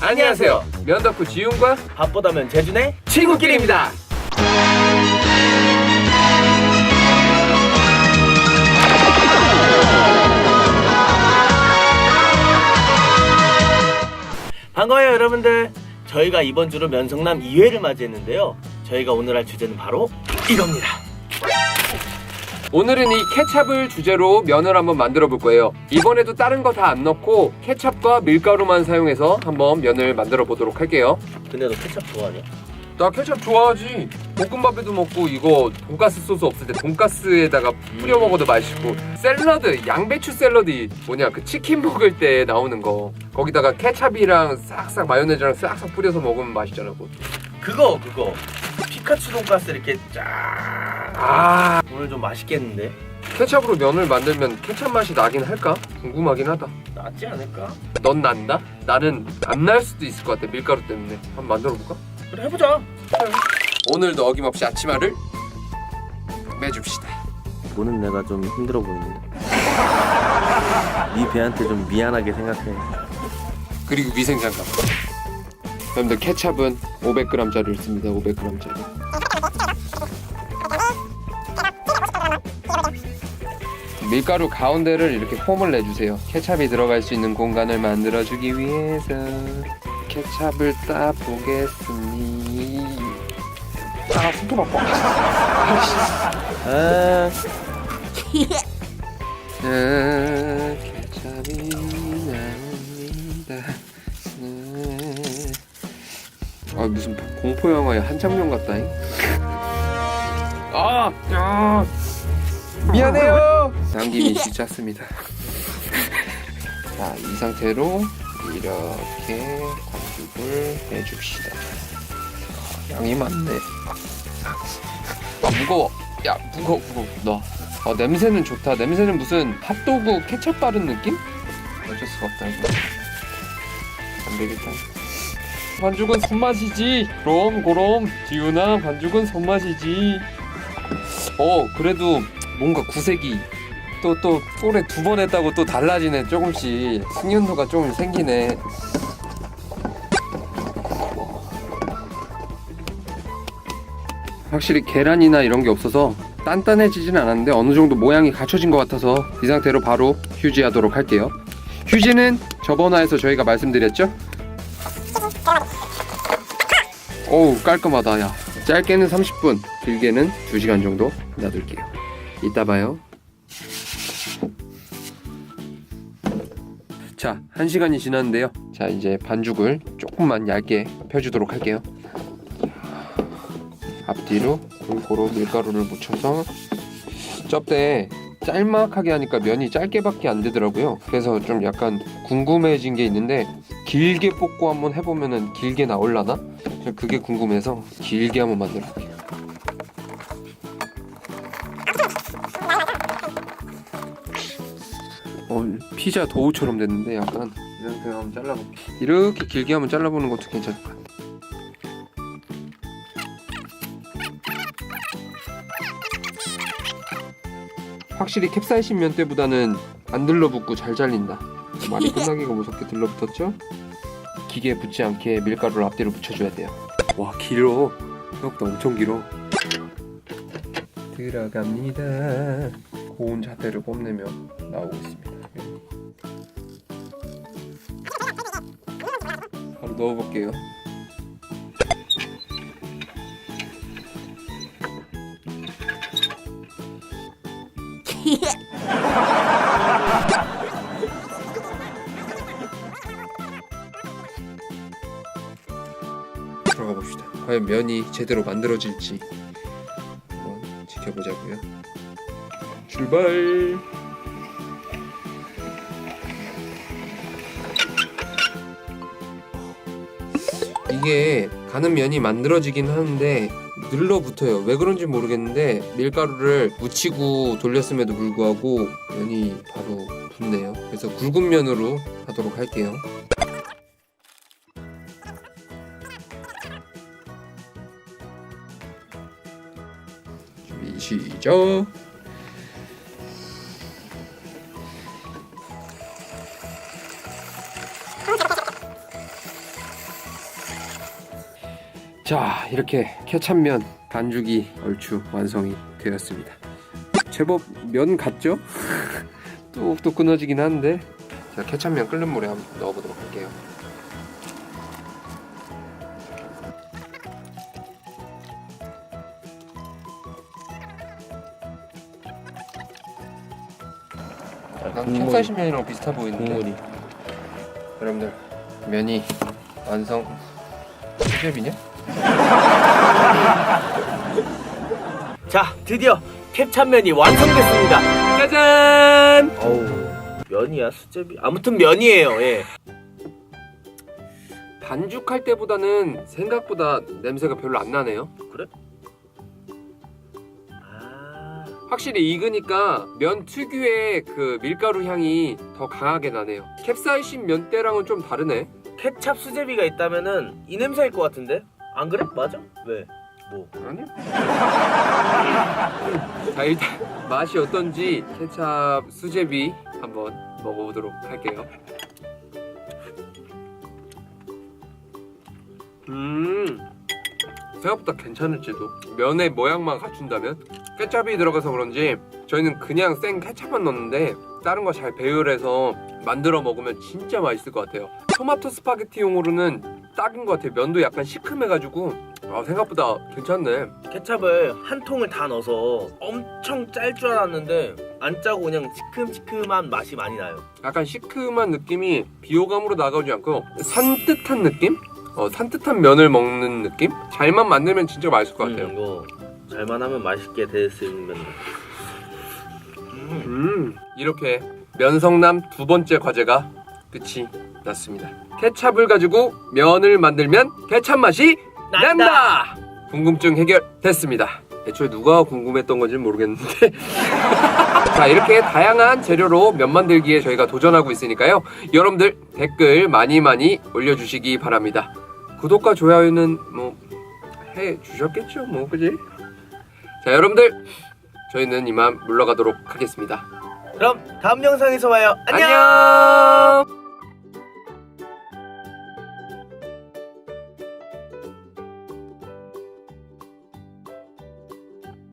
안녕하세요. 면덕후 지훈과 밥보다면 재준의 친구끼리입니다. 반가워요 여러분들. 저희가 이번 주로 면성남 2회를 맞이했는데요. 저희가 오늘 할 주제는 바로 이겁니다. 오늘은 이 케찹을 주제로 면을 한번 만들어 볼 거예요. 이번에도 다른 거 다 안 넣고 케찹과 밀가루만 사용해서 한번 면을 만들어 보도록 할게요. 근데 너 케찹 좋아하냐? 나 케찹 좋아하지. 볶음밥에도 먹고 이거 돈가스 소스 없을 때 돈가스에다가 뿌려 먹어도 맛있고 샐러드 양배추 샐러드 뭐냐 그 치킨 먹을 때 나오는 거 거기다가 케찹이랑 싹싹 마요네즈랑 싹싹 뿌려서 먹으면 맛있잖아 그거. 그거 그거 피카츄 돈가스 이렇게 쫙. 아 오늘 좀 맛있겠는데? 케찹으로 면을 만들면 케찹 맛이 나긴 할까? 궁금하긴 하다. 낫지 않을까? 넌 난다? 나는 안 날 수도 있을 것 같아 밀가루 때문에 한번 만들어 볼까? 그래 해보자. 오늘도 어김없이 아침알을 매줍시다 보는 내가 좀 힘들어 보이는데. 네 배한테 좀 미안하게 생각해. 그리고 위생장갑 여러분들 케찹은 500g짜리를 씁니다 500g짜리 밀가루 가운데를 이렇게 홈을 내주세요 케찹이 들어갈 수 있는 공간을 만들어주기 위해서 케찹을 따보겠습니 아 손톱 아파 아, 아, 케찹이 나옵니다. 아 무슨 공포 영화의 한 장면 같다잉. 아, 아 미안해요. 남김이 진짜습니다. 자, 이 상태로 이렇게 반죽을 해줍시다. 양이 많네. 아 무거워. 야 무거워 무거워. 너. 어, 냄새는 좋다. 냄새는 무슨 핫도그 케첩 바른 느낌? 어쩔 수가 없다 이거. 안 되겠다. 반죽은 손맛이지. 그럼 그럼 지훈아 반죽은 손맛이지. 어 그래도 뭔가 구색이 또또 꼴에 두번 했다고 또 달라지네 조금씩 숙련도가 좀 생기네. 확실히 계란이나 이런 게 없어서 단단해지진 않았는데 어느 정도 모양이 갖춰진 것 같아서 이 상태로 바로 휴지하도록 할게요. 휴지는 저번 화에서 저희가 말씀드렸죠? 어우 깔끔하다 야 짧게는 30분 길게는 2시간 정도 놔둘게요 이따 봐요 자 1시간이 지났는데요 자 이제 반죽을 조금만 얇게 펴주도록 할게요 앞뒤로 골고루 밀가루를 묻혀서 쩝대 짤막하게 하니까 면이 짧게밖에 안 되더라고요. 그래서 좀 약간 궁금해진 게 있는데 길게 볶고 한번 해보면은 길게 나올라나? 저 그게 궁금해서 길게 한번 만들어 볼게요. 어, 피자 도우처럼 됐는데 약간 이 상태로 한번 잘라볼게. 이렇게 길게 한번 잘라보는 것도 괜찮을 것 같아. 확실히 캡사이신 면 때보다는 안 들러붙고 잘 잘린다. 말이 끝나기가 무섭게 들러붙었죠? 기계에 붙지 않게 밀가루를 앞뒤로 붙여줘야 돼요. 와 길어. 생각보다 엄청 길어. 들어갑니다. 고운 자태를 뽐내면 나오고 있습니다. 넣어볼게요. 들어가 봅시다. 과연 면이 제대로 만들어질지 한번 지켜보자고요. 출발. 이게 가는 면이 만들어지긴 하는데 늘러붙어요. 왜 그런지 모르겠는데 밀가루를 묻히고 돌렸음에도 불구하고 면이 바로 붙네요. 그래서 굵은 면으로 하도록 할게요. 준비 시작. 자 이렇게 케찹면 반죽이 얼추 완성이 되었습니다 제법 면 같죠? 뚝뚝 끊어지긴 하는데 자 케찹면 끓는 물에 한번 넣어보도록 할게요 약간 국물이. 캡사이신면이랑 비슷해 보이는데 국물이. 여러분들 면이 완성 수제비냐? 자, 드디어 캡찹면이 완성됐습니다. 짜잔! 어우, 면이야, 수제비. 아무튼 면이에요, 예. 반죽할 때보다는 생각보다 냄새가 별로 안 나네요. 아, 확실히 익으니까 면 특유의 그 밀가루 향이 더 강하게 나네요. 캡사이신 면대랑은 좀 다르네. 케찹 수제비가 있다면은 이 냄새일 것 같은데? 안 그래? 맞아? 왜? 뭐? 아니요. 자 일단 맛이 어떤지 케찹 수제비 한번 먹어보도록 할게요. 음 생각보다 괜찮을지도 면의 모양만 갖춘다면 케찹이 들어가서 그런지 저희는 그냥 생 케찹만 넣는데 다른 거 잘 배열해서 만들어 먹으면 진짜 맛있을 것 같아요 토마토 스파게티용으로는 딱인 것 같아요 면도 약간 시큼해가지고 아 생각보다 괜찮네 케찹을 한 통을 다 넣어서 엄청 짤 줄 알았는데 안 짜고 그냥 시큼시큼한 맛이 많이 나요. 약간 시큼한 느낌이 비호감으로 나가지 않고 산뜻한 느낌? 어, 산뜻한 면을 먹는 느낌? 잘만 만들면 진짜 맛있을 것 같아요 음, 이거 잘만 하면 맛있게 될 수 있는 면. 음. 음, 이렇게 면성남 두 번째 과제가 끝이 났습니다. 케찹을 가지고 면을 만들면 케찹 맛이 난다. 난다! 궁금증 해결됐습니다. 애초에 누가 궁금했던 건지 모르겠는데. 자, 이렇게 다양한 재료로 면 만들기에 저희가 도전하고 있으니까요. 여러분들 댓글 많이 많이 올려주시기 바랍니다. 구독과 좋아요는 뭐 해 주셨겠죠, 뭐 그지? 자, 여러분들 저희는 이만 물러가도록 하겠습니다. 그럼 다음 영상에서 봐요. 안녕! 안녕!